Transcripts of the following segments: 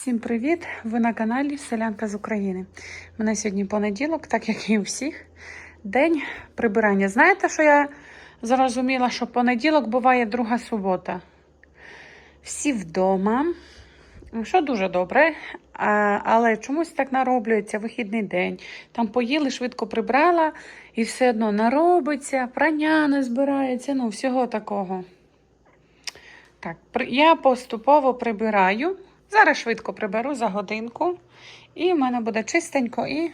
Всім привіт! Ви на каналі Селянка з України. Мене сьогодні понеділок, так як і у всіх. День прибирання. Знаєте, що я зрозуміла, що понеділок буває друга субота. Всі вдома, що дуже добре, але чомусь так нароблюється вихідний день. Там поїли, швидко прибрала, і все одно наробиться, прання не збирається, ну, всього такого. Так, я поступово прибираю. Зараз швидко приберу за годинку, і в мене буде чистенько, і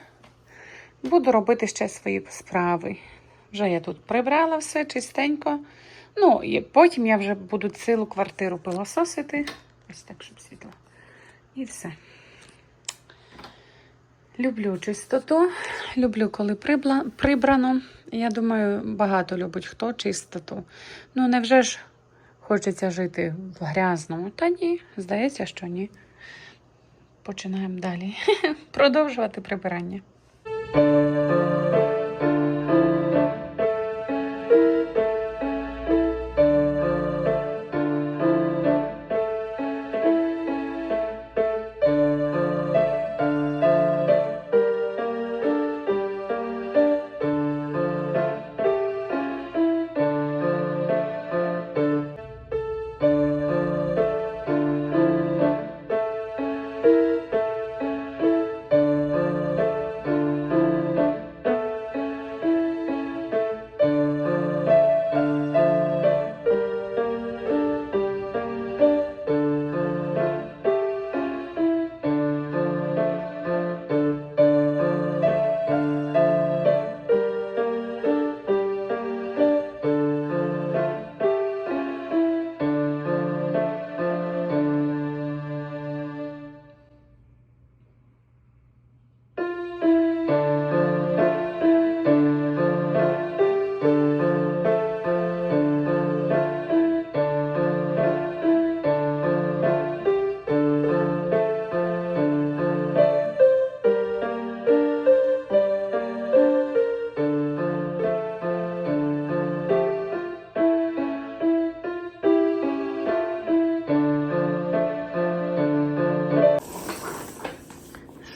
буду робити ще свої справи. Вже я тут прибрала все чистенько. Ну, і потім я вже буду цілу квартиру пилососити. Ось так, щоб світло. І все. Люблю чистоту, люблю, коли прибрано. Я думаю, багато любить хто чистоту. Ну, невже ж хочеться жити в грязному? Та ні, здається, що ні. Починаємо далі. Продовжувати прибирання.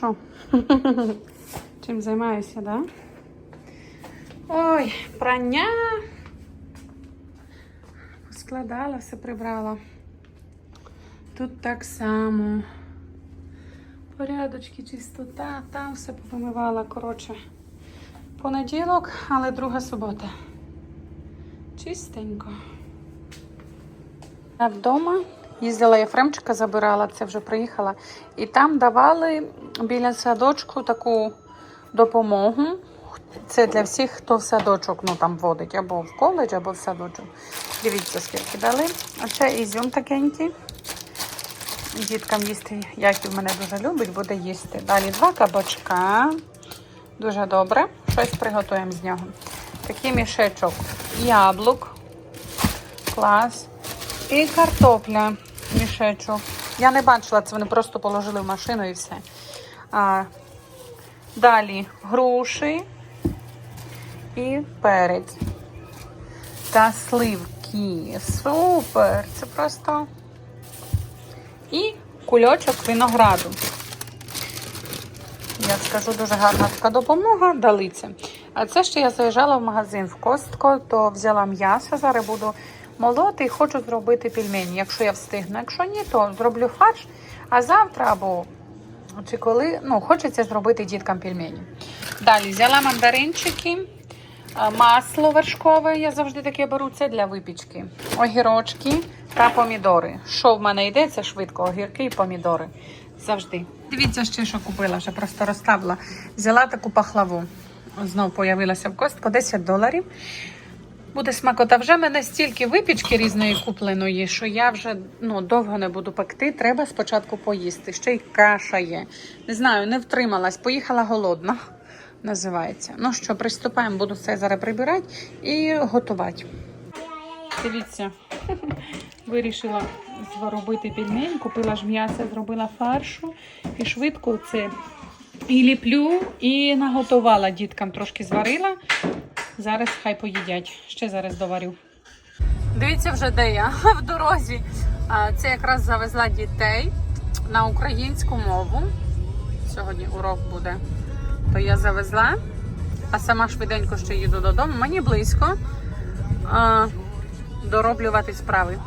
Що? Чим займаюся, да? Ой, прання. Складала, все прибрала. Тут так само. Порядочки, чистота, там все повимивала. Коротше, понеділок, але друга субота. Чистенько. Я вдома їздила Єфремчика, забирала, це вже приїхала. І там давали біля садочку таку допомогу. Це для всіх, хто в садочок ну, там водить, або в коледж, або в садочок. Дивіться, скільки дали. Оце ізюм такенький. Діткам їсти, як і в мене дуже любить, буде їсти. Далі два кабачка. Дуже добре. Щось приготуємо з нього. Такий мішечок яблук. Клас. І картопля мішечок. Я не бачила, це вони просто положили в машину і все. А, далі груші і перець. Та сливки. Супер! Це просто. І кульочок винограду. Я скажу, дуже гарна така допомога, дали це. А це ще я заїжджала в магазин в Костко, то взяла м'ясо, зараз буду молоти і хочу зробити пельмені, якщо я встигну. Якщо ні, то зроблю фарш. А завтра або чи коли ну, хочеться зробити діткам пельмені. Далі взяла мандаринчики, масло вершкове, я завжди таке беру, це для випічки. Огірочки та помідори. Що в мене йде, це швидко, огірки і помідори. Завжди. Дивіться ще, що купила, вже просто розставила. Взяла таку пахлаву. Знову появилася в костку 10 доларів. Буде смакота. Вже мене стільки випічки різної купленої, що я вже ну, довго не буду пекти. Треба спочатку поїсти. Ще й каша є. Не знаю, не втрималась, поїхала голодна. Називається. Ну що, приступаємо, буду все зараз прибирати і готувати. Дивіться, вирішила зробити пельмень, купила ж м'ясо, зробила фаршу і швидко це і ліплю, і наготувала діткам трошки зварила. Зараз хай поїдять. Ще зараз доварю. Дивіться вже де я в дорозі. Це якраз завезла дітей. на українську мову. Сьогодні урок буде. То я завезла, а сама швиденько ще їду додому. Мені близько дороблювати справи.